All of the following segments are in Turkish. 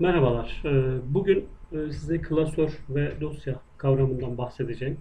Merhabalar. Ee, Bugün e, size klasör ve dosya kavramından bahsedeceğim.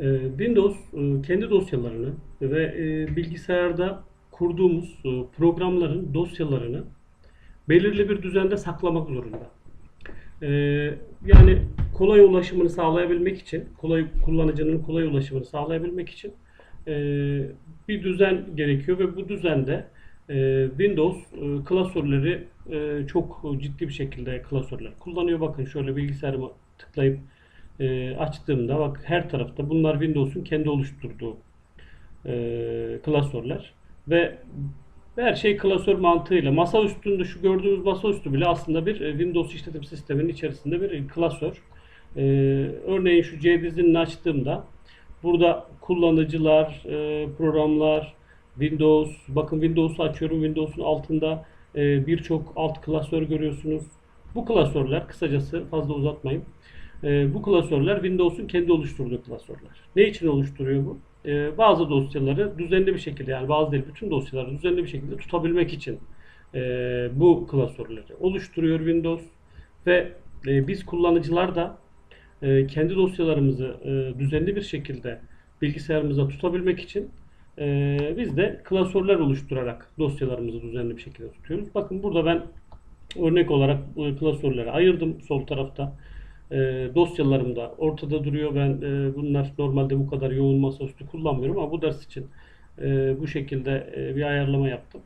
Ee, Windows e, kendi dosyalarını ve e, bilgisayarda kurduğumuz programların dosyalarını belirli bir düzende saklamak zorunda. Ee, Yani kolay ulaşımını sağlayabilmek için, kolay kullanıcının kolay ulaşımını sağlayabilmek için bir düzen gerekiyor ve bu düzende Windows klasörleri e, çok ciddi bir şekilde klasörler kullanıyor. Bakın şöyle bilgisayarıma tıklayıp e, açtığımda bak her tarafta bunlar Windows'un kendi oluşturduğu e, klasörler ve her şey klasör mantığıyla. Masa üstünde şu gördüğünüz masa üstü bile aslında bir e, Windows işletim sisteminin içerisinde bir klasör. E, örneğin şu C dizinini açtığımda burada kullanıcılar, e, programlar, Windows, bakın Windows'u açıyorum. Windows'un altında e, birçok alt klasör görüyorsunuz. Bu klasörler, kısacası fazla uzatmayayım. E, bu klasörler Windows'un kendi oluşturduğu klasörler. Ne için oluşturuyor bu? E, bazı dosyaları düzenli bir şekilde yani bazı değil bütün dosyaları düzenli bir şekilde tutabilmek için e, bu klasörleri oluşturuyor Windows ve e, biz kullanıcılar da e, kendi dosyalarımızı düzenli bir şekilde bilgisayarımıza tutabilmek için e, biz de klasörler oluşturarak dosyalarımızı düzenli bir şekilde tutuyoruz. Bakın burada ben örnek olarak bu klasörleri ayırdım sol tarafta. E, dosyalarım da ortada duruyor. Ben e, bunlar normalde bu kadar yoğun masaüstü kullanmıyorum ama bu ders için e, bu şekilde e, bir ayarlama yaptım.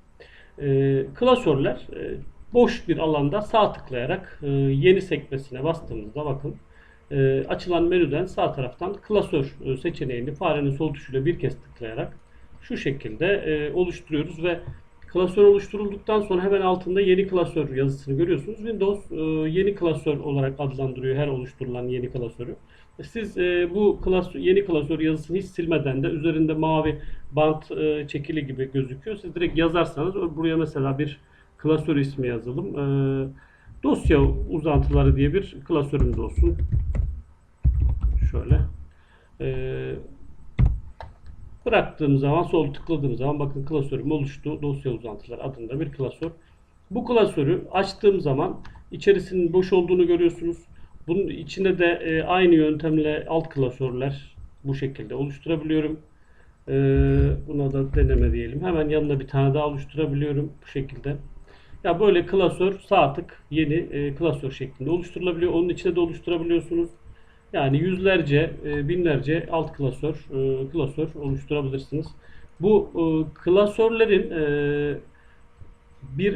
E, klasörler e, boş bir alanda sağ tıklayarak e, yeni sekmesine bastığımızda bakın e, açılan menüden sağ taraftan klasör e, seçeneğini farenin sol tuşuyla bir kez tıklayarak şu şekilde e, oluşturuyoruz ve klasör oluşturulduktan sonra hemen altında yeni klasör yazısını görüyorsunuz. Windows e, yeni klasör olarak adlandırıyor her oluşturulan yeni klasörü. Siz e, bu klasör, yeni klasör yazısını hiç silmeden de üzerinde mavi bant e, çekili gibi gözüküyor. Siz direkt yazarsanız buraya mesela bir klasör ismi yazalım. E, dosya uzantıları diye bir klasörümüz olsun. Şöyle. E, bıraktığım zaman sol tıkladığım zaman bakın klasörüm oluştu. Dosya uzantıları adında bir klasör. Bu klasörü açtığım zaman içerisinin boş olduğunu görüyorsunuz. Bunun içine de e, aynı yöntemle alt klasörler bu şekilde oluşturabiliyorum. E, buna da deneme diyelim. Hemen yanına bir tane daha oluşturabiliyorum bu şekilde. Ya böyle klasör sağ tık yeni e, klasör şeklinde oluşturulabiliyor. Onun içine de oluşturabiliyorsunuz. Yani yüzlerce, e, binlerce alt klasör, e, klasör oluşturabilirsiniz. Bu e, klasörlerin bir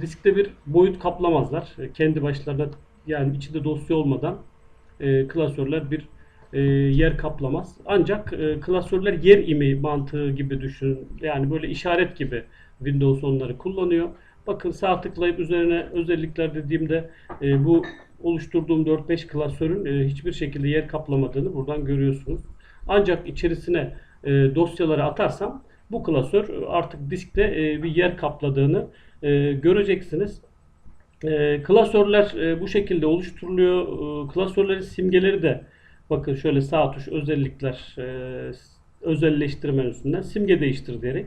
diskte bir boyut kaplamazlar. Kendi başlarına yani içinde dosya olmadan klasörler bir yer kaplamaz. Ancak klasörler yer imi mantığı gibi düşünün. Yani böyle işaret gibi Windows onları kullanıyor. Bakın sağ tıklayıp üzerine özellikler dediğimde bu oluşturduğum 4-5 klasörün e, hiçbir şekilde yer kaplamadığını buradan görüyorsunuz. Ancak içerisine e, dosyaları atarsam bu klasör artık diskte e, bir yer kapladığını e, göreceksiniz. E, klasörler e, bu şekilde oluşturuluyor. E, klasörlerin simgeleri de bakın şöyle sağ tuş özellikler e, özelleştirme menüsünden simge değiştir diyerek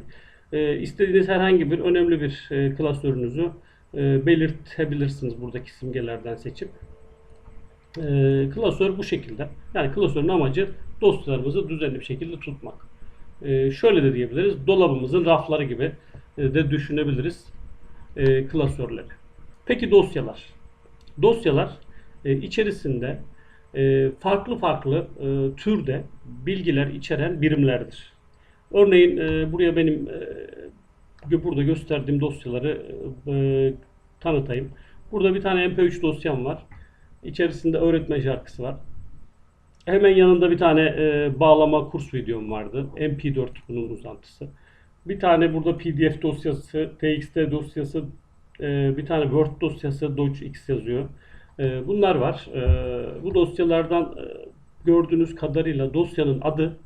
e, istediğiniz herhangi bir önemli bir e, klasörünüzü e, belirtebilirsiniz buradaki simgelerden seçip. E, klasör bu şekilde. Yani klasörün amacı dosyalarımızı düzenli bir şekilde tutmak. E, şöyle de diyebiliriz. Dolabımızın rafları gibi e, de düşünebiliriz e, klasörleri. Peki dosyalar. Dosyalar e, içerisinde farklı farklı türde bilgiler içeren birimlerdir. Örneğin buraya benim burada gösterdiğim dosyaları e, tanıtayım. Burada bir tane MP3 dosyam var. İçerisinde öğretmen şarkısı var. Hemen yanında bir tane e, bağlama kurs videom vardı. MP4 bunun uzantısı. Bir tane burada PDF dosyası, TXT dosyası, e, bir tane Word dosyası, docx yazıyor. E, bunlar var. E, bu dosyalardan e, gördüğünüz kadarıyla dosyanın adı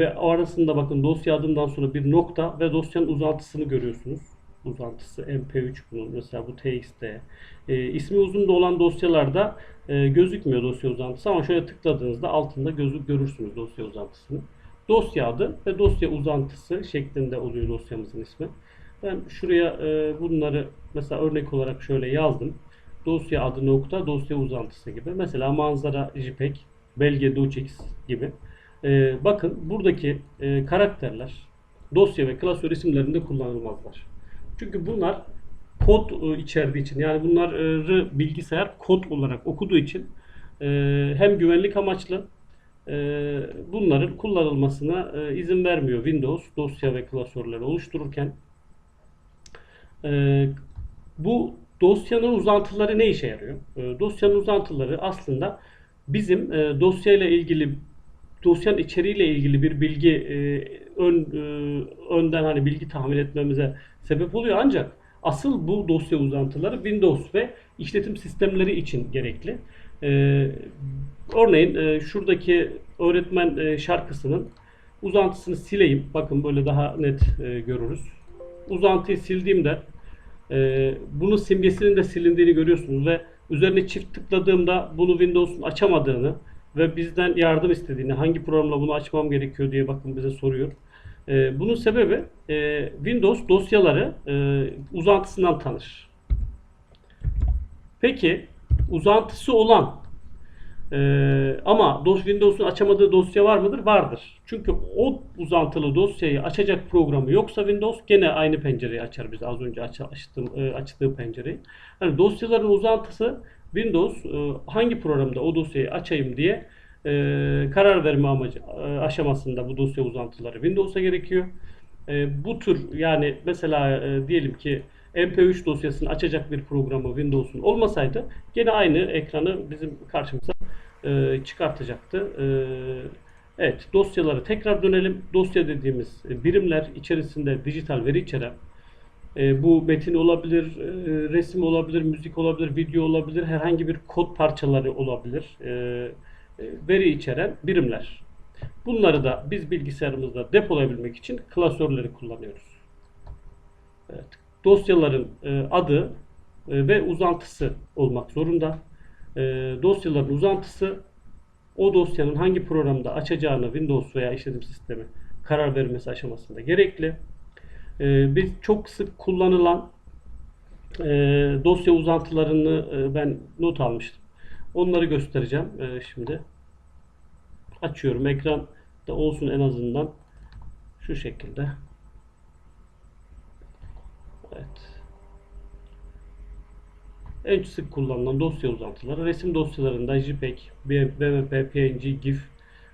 ve arasında bakın dosya adından sonra bir nokta ve dosyanın uzantısını görüyorsunuz. Uzantısı MP3 bunun mesela bu TXT. E, ismi uzun da olan dosyalarda e, gözükmüyor dosya uzantısı ama şöyle tıkladığınızda altında gözü görürsünüz dosya uzantısını. Dosya adı ve dosya uzantısı şeklinde oluyor dosyamızın ismi. Ben şuraya e, bunları mesela örnek olarak şöyle yazdım. Dosya adı nokta, dosya uzantısı gibi. Mesela manzara JPEG, belge docx gibi. E, bakın buradaki e, karakterler dosya ve klasör isimlerinde kullanılmazlar. Çünkü bunlar kod e, içerdiği için yani bunları bilgisayar kod olarak okuduğu için e, hem güvenlik amaçlı e, bunların kullanılmasına e, izin vermiyor Windows dosya ve klasörleri oluştururken. E, bu dosyanın uzantıları ne işe yarıyor? E, dosyanın uzantıları aslında bizim e, dosyayla ilgili dosyanın içeriğiyle ilgili bir bilgi e, ön e, önden hani bilgi tahmin etmemize sebep oluyor ancak asıl bu dosya uzantıları Windows ve işletim sistemleri için gerekli. E, örneğin e, şuradaki öğretmen e, şarkısının uzantısını sileyim. Bakın böyle daha net e, görürüz. Uzantıyı sildiğimde e, bunun simgesinin de silindiğini görüyorsunuz ve üzerine çift tıkladığımda bunu Windows'un açamadığını ve bizden yardım istediğini, hangi programla bunu açmam gerekiyor diye bakın bize soruyor. E, bunun sebebi e, Windows dosyaları e, uzantısından tanır. Peki uzantısı olan ee, ama Windows'un açamadığı dosya var mıdır? Vardır. Çünkü o uzantılı dosyayı açacak programı yoksa Windows gene aynı pencereyi açar biz az önce aç, açtım, e, açtığı pencereyi. Yani dosyaların uzantısı Windows e, hangi programda o dosyayı açayım diye e, karar verme amacı e, aşamasında bu dosya uzantıları Windows'a gerekiyor. Bu tür yani mesela diyelim ki MP3 dosyasını açacak bir programı Windows'un olmasaydı gene aynı ekranı bizim karşımıza çıkartacaktı. Evet dosyaları tekrar dönelim. Dosya dediğimiz birimler içerisinde dijital veri içeren e, bu metin olabilir, e, resim olabilir, müzik olabilir, video olabilir, herhangi bir kod parçaları olabilir. E, e, veri içeren birimler. Bunları da biz bilgisayarımızda depolayabilmek için klasörleri kullanıyoruz. Evet. Dosyaların e, adı e, ve uzantısı olmak zorunda. E, dosyaların uzantısı o dosyanın hangi programda açacağını Windows veya işletim sistemi karar vermesi aşamasında gerekli. E, biz çok sık kullanılan e, dosya uzantılarını e, ben not almıştım. Onları göstereceğim e, şimdi. Açıyorum. Ekran da olsun en azından. Şu şekilde. Evet. En sık kullanılan dosya uzantıları resim dosyalarında JPEG, BMP, PNG, GIF,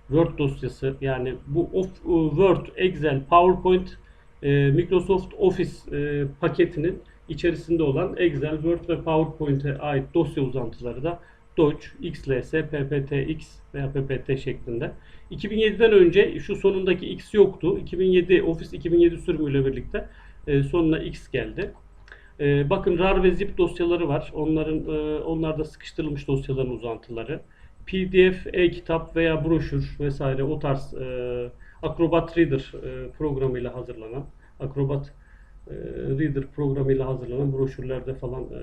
Word dosyası yani bu of, e, Word, Excel, PowerPoint, e, Microsoft Office e, paketinin içerisinde olan Excel, Word ve PowerPoint'e ait dosya uzantıları da Doge, XLS, PPTX veya PPT şeklinde. 2007'den önce şu sonundaki X yoktu. 2007 Office 2007 sürümüyle birlikte e, sonuna X geldi. Bakın RAR ve zip dosyaları var. Onların e, onlar da sıkıştırılmış dosyaların uzantıları. PDF, e-kitap veya broşür vesaire o tarz e, Acrobat Reader e, programıyla hazırlanan Acrobat e, Reader programıyla hazırlanan broşürlerde falan e,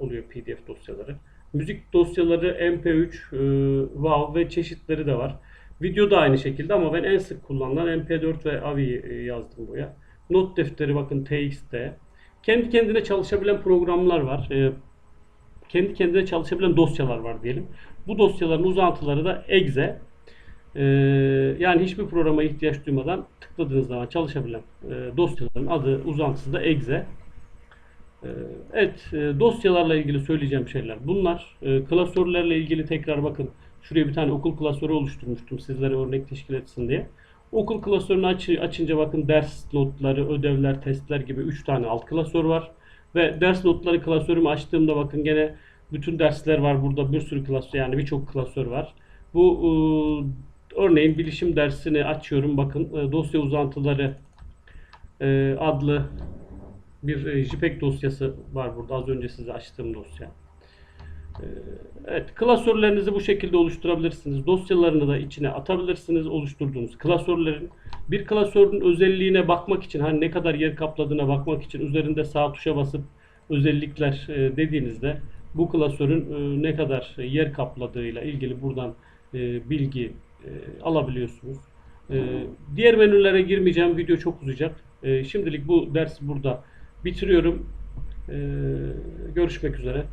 oluyor PDF dosyaları. Müzik dosyaları MP3, e, WAV ve çeşitleri de var. Video da aynı şekilde ama ben en sık kullanılan MP4 ve AVI e, yazdım buraya. Not defteri bakın TXT. Kendi kendine çalışabilen programlar var. Kendi kendine çalışabilen dosyalar var diyelim. Bu dosyaların uzantıları da exe. E, yani hiçbir programa ihtiyaç duymadan tıkladığınız zaman çalışabilen e, dosyaların adı uzantısı da exe. E, evet, e, dosyalarla ilgili söyleyeceğim şeyler bunlar. E, klasörlerle ilgili tekrar bakın. Şuraya bir tane okul klasörü oluşturmuştum sizlere örnek teşkil etsin diye. Okul klasörünü aç, açınca bakın ders notları, ödevler, testler gibi 3 tane alt klasör var. Ve ders notları klasörümü açtığımda bakın gene bütün dersler var burada bir sürü klasör yani birçok klasör var. Bu e, örneğin bilişim dersini açıyorum bakın e, dosya uzantıları e, adlı bir e, JPEG dosyası var burada az önce size açtığım dosya. Evet, klasörlerinizi bu şekilde oluşturabilirsiniz. Dosyalarını da içine atabilirsiniz oluşturduğunuz klasörlerin. Bir klasörün özelliğine bakmak için, hani ne kadar yer kapladığına bakmak için üzerinde sağ tuşa basıp özellikler dediğinizde bu klasörün ne kadar yer kapladığıyla ilgili buradan e, alabiliyorsunuz. Diğer menülere girmeyeceğim. Video çok uzayacak. E, şimdilik bu dersi burada bitiriyorum. E, görüşmek üzere.